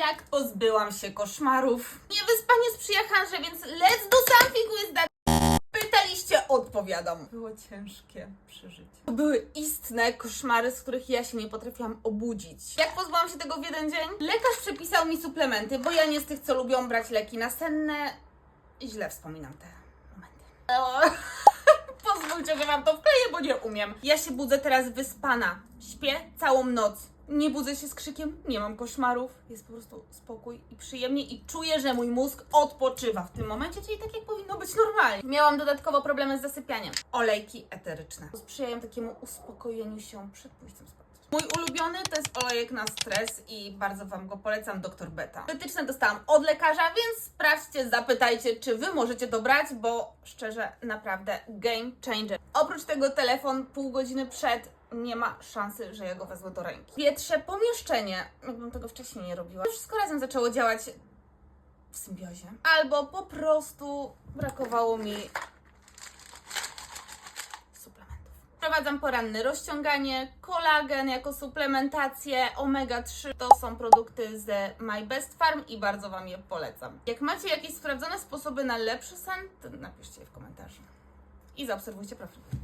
Jak pozbyłam się koszmarów? Niewyspanie sprzyja Hanże, więc let's do something with that. Pytaliście, odpowiadam. Było ciężkie przeżycie. To były istne koszmary, z których ja się nie potrafiłam obudzić. Jak pozbyłam się tego w jeden dzień? Lekarz przepisał mi suplementy, bo ja nie z tych, co lubią brać leki nasenne. Źle wspominam te momenty. Pozwólcie, że wam to wkleję, bo nie umiem. Ja się budzę teraz wyspana. Śpię całą noc. Nie budzę się z krzykiem, nie mam koszmarów. Jest po prostu spokój i przyjemnie i czuję, że mój mózg odpoczywa w tym momencie, czyli tak jak powinno być normalnie. Miałam dodatkowo problemy z zasypianiem. Olejki eteryczne sprzyjają takiemu uspokojeniu się przed pójściem spać. Mój ulubiony to jest olejek na stres i bardzo Wam go polecam, Dr. Beta. Wytyczne dostałam od lekarza, więc sprawdźcie, zapytajcie, czy Wy możecie to brać, bo szczerze, naprawdę game changer. Oprócz tego telefon pół godziny przed nie ma szansy, że ja go wezmę do ręki. Wietrze pomieszczenie, jakbym tego wcześniej nie robiła. Wszystko razem zaczęło działać w symbiozie. Albo po prostu brakowało mi suplementów. Wprowadzam poranne rozciąganie, kolagen jako suplementację, omega-3 to są produkty z My Best Farm i bardzo Wam je polecam. Jak macie jakieś sprawdzone sposoby na lepszy sen, to napiszcie je w komentarzu. I zaobserwujcie profil.